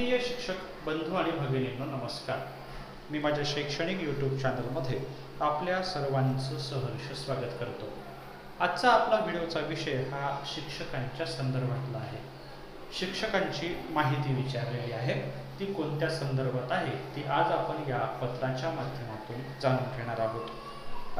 शिक्षक बंधू आणि भगिनींना नमस्कार. मी माझ्या शैक्षणिक यूट्यूब चॅनलमध्ये आपल्या सर्वांचं सहर्ष स्वागत करतो. आजचा आपला व्हिडिओचा विषय हा शिक्षकांच्या संदर्भातला आहे. शिक्षकांची माहिती विचारलेली आहे ती कोणत्या संदर्भात आहे ती आज आपण या पत्राच्या माध्यमातून जाणून घेणार आहोत.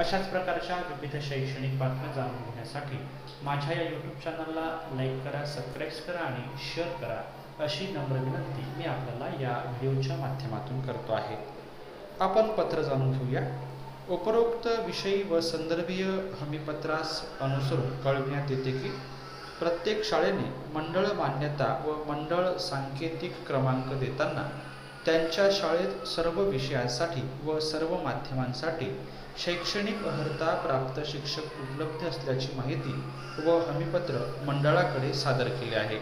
अशाच प्रकारच्या विविध शैक्षणिक बातम्या जाणून घेण्यासाठी माझ्या या यूट्यूब चॅनलला लाईक करा सबस्क्राईब करा आणि शेअर करा अशी नम्र विनंती मी आपल्याला या व्हिडिओच्या माध्यमातून करतो आहे. आपण पत्र जाणून घेऊया. उपरोक्त विषयी व संदर्भीय हमीपत्रास अनुसरून कळविण्यात येते की प्रत्येक शाळेने मंडळ मान्यता व मंडळ सांकेतिक क्रमांक देताना त्यांच्या शाळेत सर्व विषयांसाठी व सर्व माध्यमांसाठी शैक्षणिक अर्हता प्राप्त शिक्षक उपलब्ध असल्याची माहिती व हमीपत्र मंडळाकडे सादर केले आहे.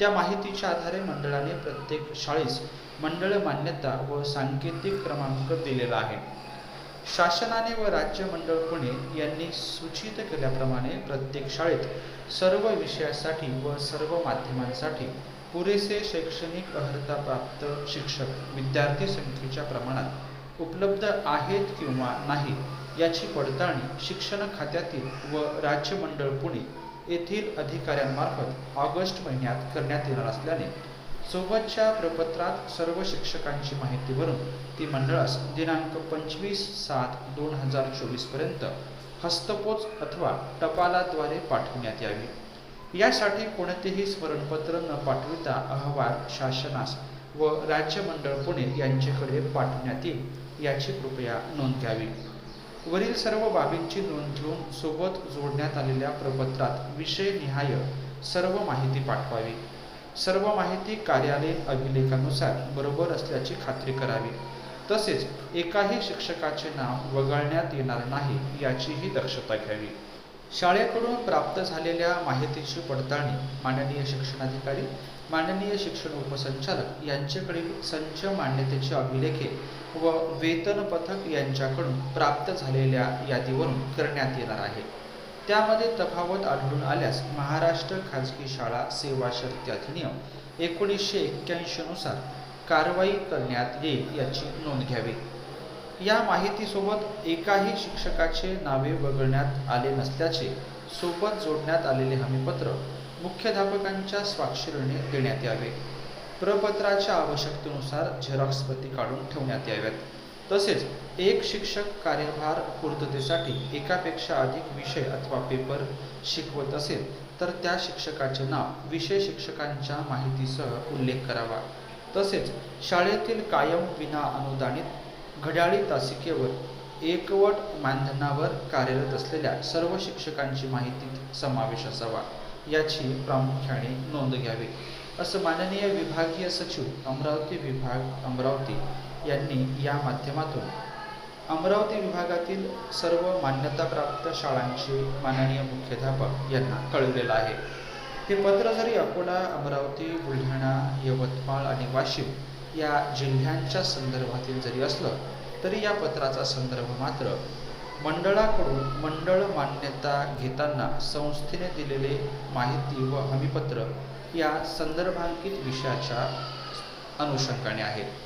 त्या माहितीच्या आधारे मंडळाने प्रत्येक शाळेस मंडळ मान्यता व सांकेतिक क्रमांक दिलेला आहे. शासनाने व राज्य मंडळ पुणे यांनी सूचित केल्याप्रमाणे प्रत्येक शाळेत सर्व विषयासाठी व सर्व माध्यमांसाठी पुरेसे शैक्षणिक अर्हता प्राप्त शिक्षक विद्यार्थी संख्येच्या प्रमाणात उपलब्ध आहेत किंवा नाही याची पडताळणी शिक्षण खात्यातील व राज्य मंडळ पुणे येथील अधिकाऱ्यांमार्फत ऑगस्ट महिन्यात करण्यात येणार असल्याने सोबतच्या प्रपत्रात सर्व शिक्षकांची माहिती भरून ती मंडळास दिनांक पंचवीस सात दोन हजार चोवीसपर्यंत हस्तपोच अथवा टपालाद्वारे पाठवण्यात यावी. यासाठी कोणतेही स्मरणपत्र न पाठविता अहवाल शासनास व राज्य मंडळ पुणे यांच्याकडे पाठवण्यात येईल याची कृपया नोंद घ्यावी. वरील सर्व बाबींची नोंद घेऊन सोबत जोडण्यात आलेल्या प्रपत्रात विषयनिहाय सर्व माहिती पाठवावी. सर्व माहिती कार्यालयीन अभिलेखानुसार बरोबर असल्याची खात्री करावी. तसेच एकाही शिक्षकाचे नाव वगळण्यात येणार नाही याचीही दक्षता घ्यावी. शाळेकडून प्राप्त झालेल्या माहितीची पडताळणी माननीय शिक्षणाधिकारी माननीय शिक्षण उपसंचालक यांच्याकडील संच मान्यतेचे अभिलेखे व वेतन पथक यांच्याकडून प्राप्त झालेल्या यादीवरून करण्यात येणार आहे. त्यामध्ये तफावत आढळून आल्यास महाराष्ट्र खाजगी शाळा सेवा शर्ती अधिनियम एकोणीसशे एक्क्याऐंशीनुसार कारवाई करण्यात येईल याची नोंद घ्यावी. या माहितीसोबत एकाही शिक्षकाचे नावे वगळण्यात आले नसल्याचे सोबत जोडण्यात आलेले हमीपत्र मुख्याध्यापकांच्या स्वाक्षरीने देण्यात यावे. प्रपत्राच्या आवश्यकतेनुसार झेरॉक्स प्रती काढून ठेवण्यात याव्यात. तसेच एक शिक्षक कार्यभार पूर्ततेसाठी एकापेक्षा अधिक विषय अथवा पेपर शिकवत असेल तर त्या शिक्षकाचे नाव विषय शिक्षकांच्या माहितीसह उल्लेख करावा. तसेच शाळेतील कायम विना अनुदानित घड्याळी तासिकेवर एकवट मानधनावर कार्यरत असलेल्या सर्व शिक्षकांची माहितीत समावेश असावा. याची प्रामुख्याने नोंद घ्यावी. असं माननीय विभागीय सचिव अमरावती विभाग अमरावती यांनी या माध्यमातून अमरावती विभागातील सर्व मान्यताप्राप्त शाळांचे माननीय मुख्याध्यापक यांना कळवलेलं आहे. हे पत्र जरी अकोला अमरावती बुलढाणा यवतमाळ आणि वाशिम या जिल्ह्यांच्या संदर्भातील जरी असलं तरी या पत्राचा संदर्भ मात्र मंडळाकडून मंडळ मान्यता घेताना संस्थेने दिलेले माहिती व हमीपत्र या संदर्भांकित विषयाच्या अनुषंगाने आहेत